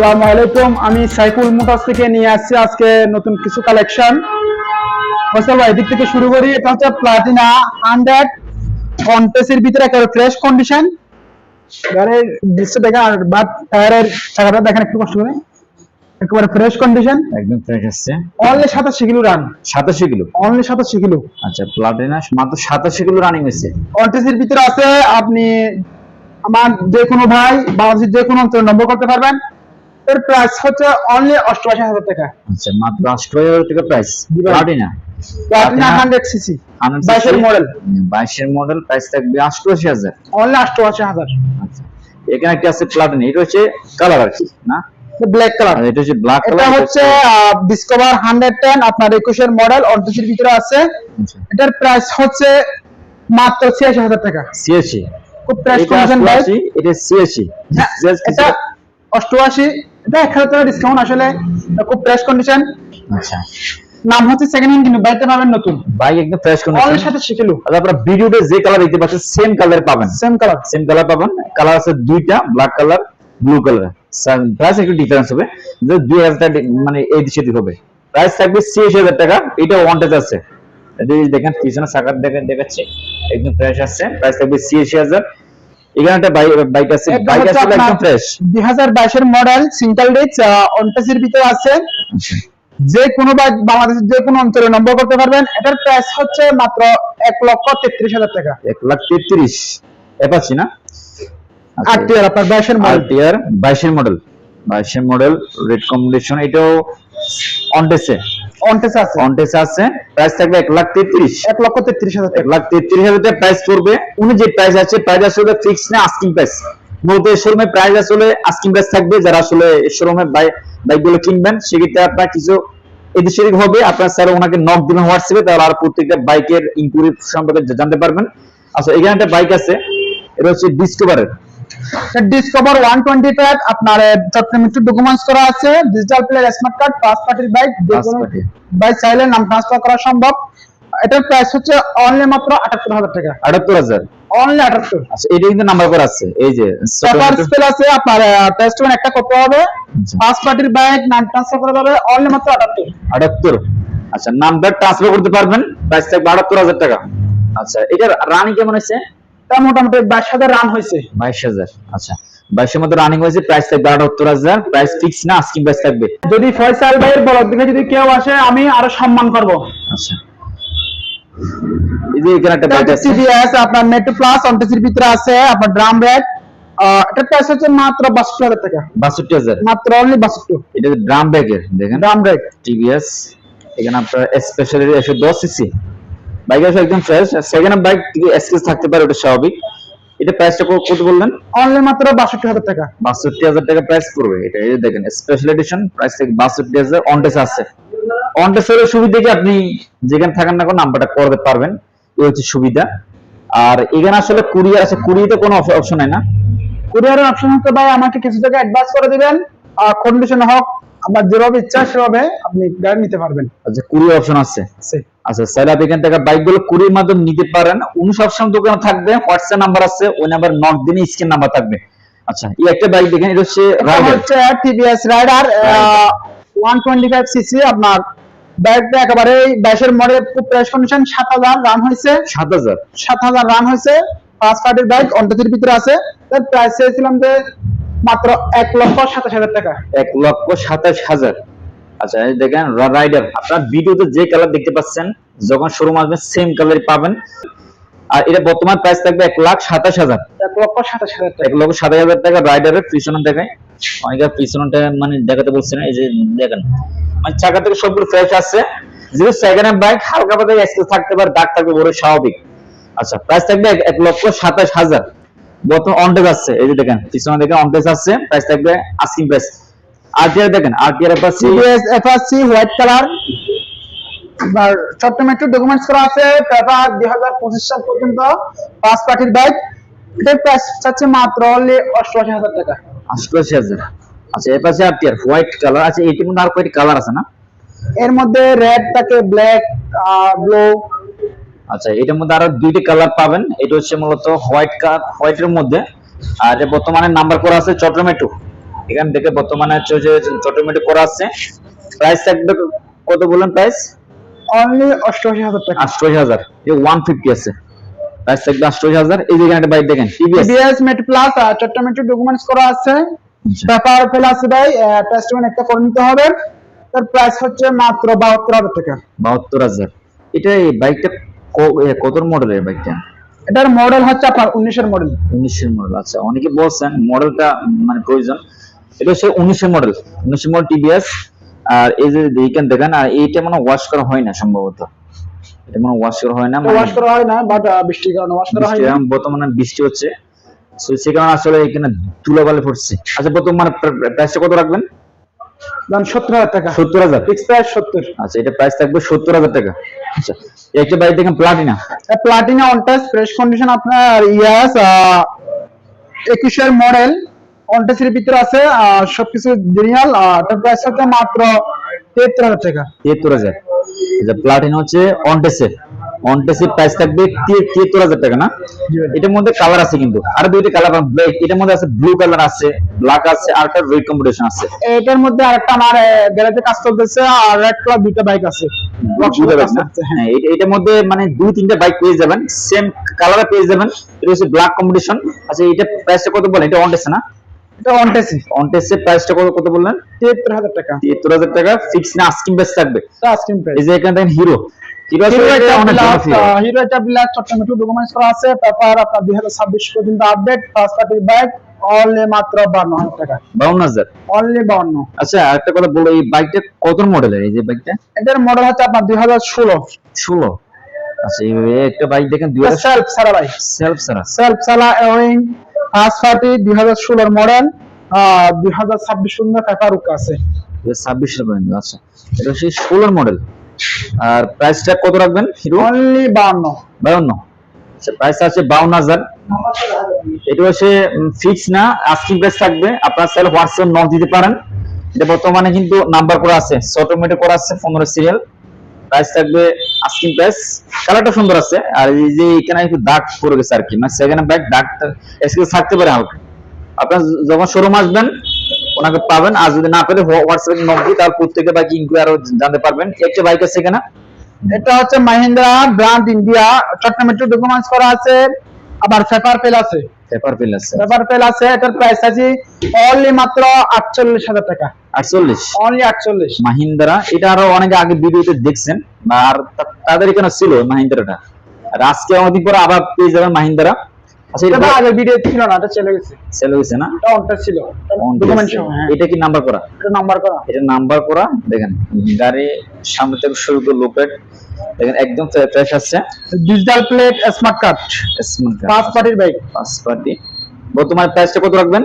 আসসালামু আলাইকুম। আমি সাইফুল মোটরস থেকে নিয়ে আসছি আজকে নতুন কিছু কালেকশন ফসল ভাই এদিক থেকে শুরু করি। এটা হচ্ছে প্লাটিনা হান্ড্রেড কন্টেসের ভিতরে একেবারে ফ্রেশ কন্ডিশন গাড়ির দৃশ্য দেখেন আর বাট টায়ারের চাকাটা দেখেন একটু কষ্ট করে। একেবারে ফ্রেশ কন্ডিশন একদম ফ্রেশ আসছে। অনলি সাতাশি কিলো রান সাতাশি কিলো? অনলি সাতাশি কিলো। আচ্ছা প্লাটিনা মাত্র সাতাশি কিলো রানিং হয়েছে। কন্টেসের ভিতরে আছে আপনি আমার যে কোনো ভাই বাংলাদেশের যে কোনো অঞ্চলে নম্বর করতে পারবেন। এর প্রাইস হচ্ছে অনলি অষ্টআশি হাজার টাকা। আচ্ছা মাত্র আটশো হাজার টাকা price Platina Platina hundred CC বাইশের মডেল বাইশের মডেল প্রাইস থাকবে অষ্টআশি হাজার। অনলি অষ্টআশি হাজার। আচ্ছা এখানে একটা আছে প্লাটিনা এটা হচ্ছে কালার আর কি না? ব্ল্যাক কালার এটা হচ্ছে ব্ল্যাক কালার এটা হচ্ছে ডিসকভার হান্ড্রেড টেন আপনার একুশের মডেল অন্তর্সির ভিতরে আছে। এটার প্রাইস হচ্ছে মাত্র ছিয়াশি হাজার টাকা। সিএসি খুব প্রাইস কমিশন ভাই। এটা সিএসি এটা অষ্টআশি। এটা এক হাজার টাকা ডিসকাউন্ট আসলে খুব প্রাইস কন্ডিশন আচ্ছা। নাম হচ্ছে সেকেন্ড হ্যান্ড কিন্তু বাইতে পাবেন নতুন। বাইক একদম ফ্রেশ সাথে শিখিলু আর আপনারা ভিডিওতে যে কালার দেখতে পাচ্ছেন সেম কালার পাবেন। সেম কালার সেম কালার পাবেন। কালার আছে দুইটা black colour blue colour price একটু ডিফারেন্স হবে। যে দুই হাজার টাকা ডি- মানে এই হবে। প্রাইস থাকবে টাকা এটা ওয়ান্টেজ আছে। দেখেন পিছনে সাকার দেখেন দেখাচ্ছে একদম ফ্রেশ আছে প্রাইস থাকবে ছিয়াশি হাজার। এখানে একটা বাইক আছে। বাইক আছে একদম ফ্রেশ দুই হাজার বাইশের মডেল সিঙ্গেল ডিস্ক অন্টাসির ভিতরে আছে। যে কোনো বাংলাদেশের যে কোনো অঞ্চলে নম্বর করতে পারবেন। এটার প্রাইস হচ্ছে মাত্র এক লক্ষ তেত্রিশ হাজার টাকা। এক লাখ তেত্রিশ। অ্যাপাচি না? আট টিয়ার আপনার বাইশের মডেল আরটিআর বাইশের মডেল বাইশের মডেল রেড কম্বিনেশন এটাও অনটেসে অন্টেস আছে। অনটেসে আছে। প্রাইস থাকবে লাখ তেত্রিশ। এক লক্ষ তেত্রিশ হাজার এক লাখ তেত্রিশ হাজার প্রাইস পড়বে। উনি যে প্রাইস আছে প্রাইস আসলে ফিক্স না আস্কিং প্রাইস মূলত শোরুমে প্রাইস আসলে আস্কিং প্রাইস থাকবে। যারা আসলে শোরুমে বাইকগুলো কিনবেন সেক্ষেত্রে আপনার কিছু এদিক হবে। আপনার স্যার ওনাকে নক দিবেন হোয়াটসঅ্যাপে তাহলে আর প্রত্যেকটা বাইকের ইনকুয়ারি সম্পর্কে জানতে পারবেন। আচ্ছা এখানে একটা বাইক আছে। এটা হচ্ছে ডিসকভারের ডিসকভার ওয়ান টোয়েন্টি ফাইভ আপনার ডকুমেন্টস করা আছে। ডিজিটাল প্লেয়ার স্মার্ট কার্ড পাঁচ পার্টির বাইক চাইলে নাম ট্রান্সফার করা সম্ভব। এটার প্রাইস হচ্ছে অনলি মাত্র আটাত্তর হাজার টাকা। আটাত্তর হাজার? অনলি আটাত্তর। আচ্ছা এটা কিন্তু নাম্বার করা আছে এই যে পেপার স্পেল আছে আপনার একটা করতে হবে। আচ্ছা। পাঁচ পার্টির ব্যাংক নাম ট্রান্সফার করা যাবে অনলি মাত্র আটাত্তর। আটাত্তর। আচ্ছা নাম্বার ট্রান্সফার করতে পারবেন প্রাইস থাকবে আটাত্তর হাজার টাকা। আচ্ছা এটার রানিং কেমন হয়েছে? তা মোটামুটি বাইশ হাজার রান হয়েছে। বাইশ হাজার আচ্ছা। বাইশের মধ্যে রানিং হয়েছে প্রাইস থাকবে আটাত্তর হাজার প্রাইস ফিক্স না আস্কিং প্রাইস থাকবে? যদি ফয়সাল ভাইয়ের বলদ দিকে যদি কেউ আসে আমি আরও সম্মান করব। আচ্ছা। এই যে এখানে একটা বাইক আছে। সিডিএস আপনার মেট্রো প্লাস অন্টেসির ভিতরে আছে আপনার ড্রাম ব্রেক এটার প্রাইস হচ্ছে মাত্র বাষট্টি হাজার টাকা। বাষট্টি হাজার? মাত্র অনলি বাষট্টি। এটা ড্রাম ব্যাগের দেখেন। ড্রাম ব্রেক টিভিএস এখানে আপনার স্পেশালি একশো দশ সিসি বাইক আসলে একদম ফ্রেশ সেখানে বাইক স্কেচ থাকতে পারে ওটা স্বাভাবিক। এটা প্রাইসটা কত বললেন? অনলি মাত্র বাষট্টি হাজার টাকা। বাষট্টি হাজার টাকা প্রাইস পড়বে। এটা এই দেখেন স্পেশাল এডিশন প্রাইস থেকে বাষট্টি হাজার অনটেস আছে। অনটেসের সুবিধা কি? আপনি যেখানে থাকেন না কোনো নাম্বারটা করতে পারবেন। এই হচ্ছে সুবিধা। আর এখানে আসলে কুরিয়ার আছে। কুরিয়াতে কোনো অপশন নাই না। কুরিয়ারের অপশন হচ্ছে ভাই আমাকে কিছু টাকা অ্যাডভান্স করে দিবেন। আর কন্ডিশন হোক আমার যেভাবে ইচ্ছা সেভাবে আপনি গাড়ি নিতে পারবেন। আচ্ছা কুরিয়ার অপশন আছে। আছে। আচ্ছা স্যার আপনি এখান থেকে বাইকগুলো কুরিয়ার মাধ্যমে নিতে পারেন। উনি সবসময় দোকানে থাকবে হোয়াটসঅ্যাপ নাম্বার আছে ওই নাম্বার নক দিনে স্ক্রিন নাম্বার থাকবে। আচ্ছা এই একটা বাইক দেখেন এটা হচ্ছে রাইডার হচ্ছে TVS Raider one twenty five CC আপনার বাইকটা একেবারে বাইশের মডেল খুব প্রাইস কন্ডিশন সাত হাজার রান হয়েছে। সাত হাজার। সাত হাজার রান হয়েছে পাঁচ পার্টির বাইক অন্ততির ভিতরে আছে। তার প্রাইস চেয়েছিলাম যে মাত্র এক লক্ষ সাতাশ হাজার টাকা। এক লক্ষ সাতাশ হাজার। আচ্ছা এই দেখেন রাইডার আপনার ভিডিওতে যে কালার দেখতে পাচ্ছেন যখন শোরুম আসবে সেম কালার পাবেন। আর এটা বর্তমান প্রাইস থাকবে এক লাখ সাতাশ হাজার। এক লক্ষ সাতাশ হাজার টাকা। এক লক্ষ সাতাশ হাজার টাকা রাইডারের পিছনে দেখায়। অনেকে পিছনটা মানে দেখাতে বলছে না এই যে দেখেন। মানে চাকা থেকে সবগুলো ফ্রেশ আছে যেহেতু সেকেন্ড হ্যান্ড বাইক হালকা পাতলা স্কেচ থাকতে পারে দাগ থাকবে বড় স্বাভাবিক। আচ্ছা প্রাইস থাকবে এক- এক লক্ষ সাতাশ হাজার। বর্তমান অনটেজ আছে এই যে দেখেন পিছনে দেখেন অনটেজ আছে প্রাইস থাকবে আস্কিং প্রাইস আরটিআর দেখেন আরটিআর পাচ্ছি TVS FRC white colour documents করা আছে পেপার দুই হাজার পঁচিশ সাল পর্যন্ত পাঁচ পার্টির বাইক এটার প্রাইস চাচ্ছে মাত্র অনলি অষ্টআশি হাজার টাকা। আশি হাজার। আচ্ছা এর পাশে আরটিআর হোয়াইট কালার আছে এটির মধ্যে আর কয়টি কালার আছে না? এর মধ্যে রেড থাকে ব্ল্যাক ব্লু আচ্ছা এটার মধ্যে আরও দুইটি কালার পাবেন। এটা হচ্ছে মূলত হোয়াইট কালার হোয়াইটের মধ্যে। আর বর্তমানে নাম্বার করা আছে চট্টগ্রাম টু এখান থেকে বর্তমানে হচ্ছে যে চটোমেটো করা আছে। প্রাইস থাকবে কত বললেন প্রাইস অনলি অষ্টআশি হাজার টাকা। আটশো হাজার। এই ওয়ান ফিফটি আছে। প্রাইস থাকবে আটশো হাজার। এই যে এখানে বাইক দেখেন টিভিএস মেট প্লাস চট্টমেট্রো ডকুমেন্টস করা আছে। পেপার ফেল আছে ভাই। টেস্টমেন্ট একটা করে নিতে হবে। তার প্রাইস হচ্ছে মাত্র বাহাত্তর হাজার টাকা। বাহাত্তর হাজার। এটা এই বাইকটা কত মডেলের বাইকটা এটার মডেল হচ্ছে আপনার উনিশের মডেল উনিশের মডেল আচ্ছা। অনেকে বলছেন মডেলটা মানে প্রয়োজন। এটা হচ্ছে উনিশের মডেল উনিশের মডেল টিভিএস আর এই যে এইখান দেখেন আর এইটা মানে ওয়াশ করা হয় না সম্ভবত। এটা মানে ওয়াশ করা হয় না মানে ওয়াশ করা হয় না বাট বৃষ্টির কারণে ওয়াশ করা হয় না বর্তমানে বৃষ্টি হচ্ছে। সে কারণে আসলে এখানে তুলাবালি পড়ছে আচ্ছা বর্তমানে প্রাইসটা কত রাখবেন? দাম সত্তর হাজার টাকা। সত্তর হাজার? ফিক্স প্রাইস সত্তর। আচ্ছা এটা প্রাইস থাকবে সত্তর হাজার টাকা। আচ্ছা একটা বাইক দেখেন Platina Platina on test fresh condition আপনার ইয়াস একুশের মডেল অন টেস্টের ভিতরে আছে সবকিছু জেনিয়াল এটার প্রাইস হচ্ছে মাত্র তেহাত্তর হাজার টাকা। প্লাটিনা হচ্ছে প্রাইস থাকবে তি- তিয়াত্তর হাজার টাকা না? এটার মধ্যে কালার আছে কিন্তু। আর দুইটা কালার ব্ল্যাক এটার মধ্যে আছে ব্লু কালার আছে ব্ল্যাক আছে আর একটা রেড কম্বিনেশন আছে। এটার মধ্যে আরেকটা আমার কাজ চলতেছে আর রেড কালার দুইটা বাইক আছে। না? হ্যাঁ। এটার মধ্যে মানে দুই তিনটা বাইক পেয়ে যাবেন। সেম কালারে পেয়ে যাবেন। এটা হচ্ছে ব্ল্যাক কম্বিনেশন আচ্ছা এটা প্রাইসটা কত বলেন? এটা অনটেস না? এটা প্রাইসটা কত কত বললেন? তেহাত্তর হাজার টাকা। তিয়াত্তর হাজার টাকা ফিক্স না আস্কিং প্রাইস থাকবে? এটা প্রাইস এই যে এখানে দেখেন হিরো হিরো হিরো এটা অনেক হিরো এটা ব্ল্যাক চট্টগ্রাম ডকুমেন্টস করা আছে। পেপার আপনার দুই হাজার ছাব্বিশ পর্যন্ত আপডেট ফার্স্ট বাইক অনলি মাত্র টাকা। আচ্ছা আরেকটা কথা বলো এই বাইকটা কত মডেলের এই যে বাইকটা এটার মডেল হচ্ছে আপনার দুই হাজার ষোলো। ষোলো? আচ্ছা এইভাবে একটা বাইক দেখেন দুই হাজার সেলফ সারা ভাই। সেলফ সারা সেলফ সালা এওয়িং পার্টি দুই হাজার ষোলোর মডেল দুই হাজার ছাব্বিশ আছে। পর্যন্ত আচ্ছা। এটা ষোলোর মডেল আর প্রাইসটা কত রাখবেন হিরো? অনলি বাউন্ন। আচ্ছা প্রাইস আছে বাউন্ন হাজার। এটা হচ্ছে ফিক্স না আস্কিং প্রাইস থাকবে। আপনার চাইলে হোয়াটসঅ্যাপ নক দিতে পারেন। এটা বর্তমানে কিন্তু নাম্বার করা আছে অটোমেটিক করা আছে পনেরো সিরিয়াল প্রাইস থাকবে আস্কিং প্রাইস কালারটা সুন্দর আছে। আর এই যে এখানে একটু পড়ে গেছে আর কি। মানে সেকেন্ড ব্যাগ এসে থাকতে পারে আপনার যখন শোরুম আসবেন, ওনাকে পাবেন। আর যদি না পেলে হোয়াটসঅ্যাপে নক দিই প্রত্যেকের বাইক ইনকোয়ারি আরও জানতে পারবেন। একটা বাইক আছে এখানে। এটা হচ্ছে Mahindra brand India Chittagong documents করা আছে। আবার পেপার পেল আছে। পেপার পেল আছে। পেপার পেল আছে এটার প্রাইস আছে অনলি মাত্র আটচল্লিশ হাজার টাকা। আটচল্লিশ? অনলি আটচল্লিশ। মাহিন্দ্রা এটা আরও অনেক আগে ভিডিওতে দেখছেন আর তাদের এখানে ছিল মাহিন্দ্রাটা? আর আজকে অনেকদিন পরে আবার পেয়ে যাবেন মাহিন্দ্রা। আচ্ছা এটা এটা ভিডিও ছিল না এটা চলে গেছে সেল হয়েছে না? অনটা ছিল ডকুমেন্ট test। সহ এটা কি নাম্বার করা? এটা নাম্বার করা। এটা নাম্বার করা দেখেন গাড়ি সামনে থেকে শুরু করে লোকেট দেখেন একদম ফ্রেশ আসছে। Digital plate smart card smart পাঁচ পার্টির বাইক পাঁচ পার্টি বর্তমানে প্রাইসটা কত রাখবেন?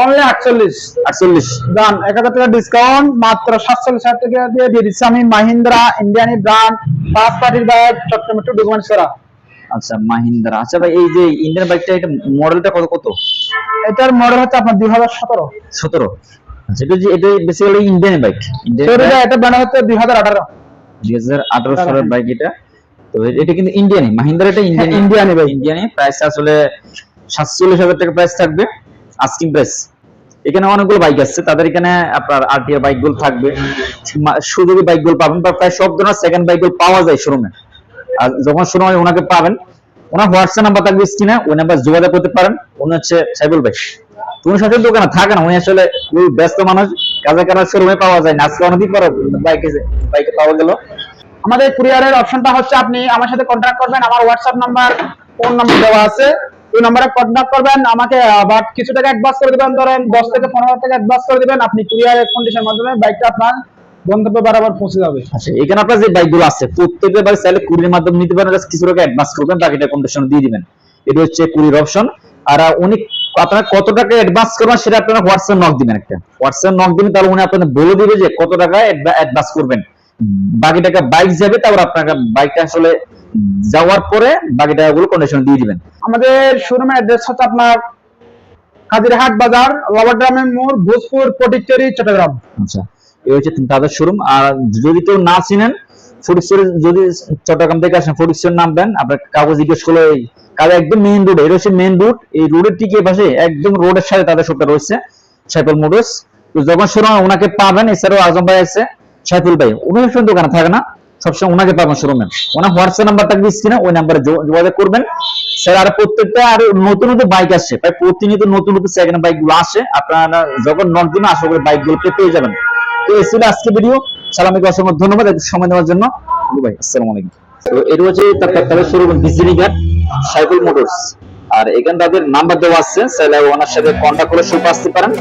অনলি আটচল্লিশ। আটচল্লিশ। দাম এক হাজার টাকা ডিসকাউন্ট মাত্র সাতচল্লিশ হাজার টাকা দিয়ে দিয়ে দিচ্ছি আমি মাহিন্দ্রা ইন্ডিয়ানি ব্র্যান্ড পাঁচ পার্টির বাইক একটু ডকুমেন্টস করা। আচ্ছা মাহিন্দ্রা। আচ্ছা ভাই এই যে ইন্ডিয়ান বাইকটা এটা মডেলটা কত কত? এটার মডেল হচ্ছে আপনার দুই হাজার সতেরো। সতেরো? আচ্ছা এটা যে এটা বেসিক্যালি ইন্ডিয়ান বাইক ইন্ডিয়ান এটা ব্যানার হচ্ছে দুই হাজার আঠারো দুই হাজার আঠারো। সালের বাইক এটা। তো এটা কিন্তু ইন্ডিয়ানি মাহিন্দ্রা এটা ইন্ডিয়ানি হ্যাঁ, ইন্ডিয়ানি বাইক। ইন্ডিয়ানি প্রাইস আসলে সাতচল্লিশ হাজার টাকা প্রাইস থাকবে। আস্কিং প্রাইস এখানে অনেকগুলো বাইক আছে তাদের এখানে আপনার আরটিআর বাইকগুলো থাকবে। সুযোগী বাইকগুলো পাবেন। বা প্রায় সব ধরনের সেকেন্ড বাইকগুলো পাওয়া যায় শোরুমে আর যখন শোরুমে ওনাকে পাবেন। ওনার হোয়াটসঅ্যাপ নাম্বার থাকবে স্ক্রিনে ওই নাম্বার যোগাযোগ করতে পারেন। উনি হচ্ছে সাইবুল ভাই উনি সাথে দোকানে থাকে না, উনি আসলে খুবই ব্যস্ত মানুষ। কাজে কাজে শোরুমে পাওয়া যায় না। আজকে অনেকদিন পরে বাইকে বাইকে পাওয়া গেল। আমাদের কুরিয়ারের অপশনটা হচ্ছে আপনি আমার সাথে কন্ট্যাক্ট করবেন। আমার হোয়াটসঅ্যাপ নাম্বার ফোন নাম্বার দেওয়া আছে। এই নম্বরে কন্ট্যাক্ট করবেন। আমাকে বাট কিছু টাকা অ্যাডভান্স করে দিবেন। ধরেন দশ থেকে পনেরো টাকা অ্যাডভান্স করে দিবেন। আপনি কুরিয়ারের কন্ডিশনের মাধ্যমে বাইকটা আপনার গন্তব্য বরাবর পৌঁছে যাবে। আচ্ছা এখানে আপনার যে বাইকগুলো আছে প্রত্যেকটা বাইক চাইলে কুরির মাধ্যমে নিতে পারেন কিছু টাকা অ্যাডভান্স করবেন বাকিটা কন্ডিশন দিয়ে দিবেন। এটা হচ্ছে কুরির অপশন আর উনি আপনারা কত টাকা অ্যাডভান্স করবেন সেটা আপনারা হোয়াটসঅ্যাপ নক দিবেন একটা। হোয়াটসঅ্যাপ নক দিবেন তাহলে উনি আপনাদের বলে দিবে যে কত টাকা অ্যাডভান্স করবেন। বাকি টাকা বাইক যাবে তারপর আপনাকে বাইকটা আসলে যাওয়ার পরে বাকি টাকাগুলো কন্ডিশন দিয়ে দিবেন। আমাদের শোরুমের অ্যাড্রেস হচ্ছে আপনার কাজিরহাট বাজার লাভাড্রামের মোড় ভোজপুর পটিকচুরি চট্টগ্রাম আচ্ছা। এই হচ্ছে তাদের শোরুম আর যদি কেউ না চিনেন ফটিকছড়ি যদি চট্টগ্রাম থেকে আসেন ফটিকছড়ি নামবেন আপনার কাগজ জিজ্ঞেস করলে এই কাজে একদম মেইন রোড এটা হচ্ছে মেইন রোড এই রোডের ঠিক পাশে একদম রোডের সাথে তাদের শপটা রয়েছে সাইফুল মোটরস তো যখন শোরুম ওনাকে পাবেন, এছাড়াও আজম ভাই আছে সাইফুল ভাই, উনি সবসময় দোকানে থাকে না, সবসময় ওনাকে পাবেন শোরুমে ওনার হোয়াটসঅ্যাপ নাম্বার থাকবে স্ক্রিনে ওই নাম্বারে যোগাযোগ করবেন। স্যার, আর প্রত্যেকটা আর নতুন নতুন বাইক আসছে, প্রায় প্রতিনিয়ত নতুন নতুন সেকেন্ড বাইকগুলো আসে। আপনারা যখন নক দিন আশা করি বাইকগুলো পেয়ে যাবেন। তো এই ছিল আজকে ভিডিও সালামিকে অসংখ্য ধন্যবাদ। সময় দেওয়ার জন্য। ভাই আসসালামু আলাইকুম। তো এটা হচ্ছে তার তার শোরুম ঘাট সাইকেল মোটরস। আর এখানে তাদের নাম্বার দেওয়া আছে চাইলে ওনার সাথে কন্ট্যাক্ট করে শুরু আসতে পারেন।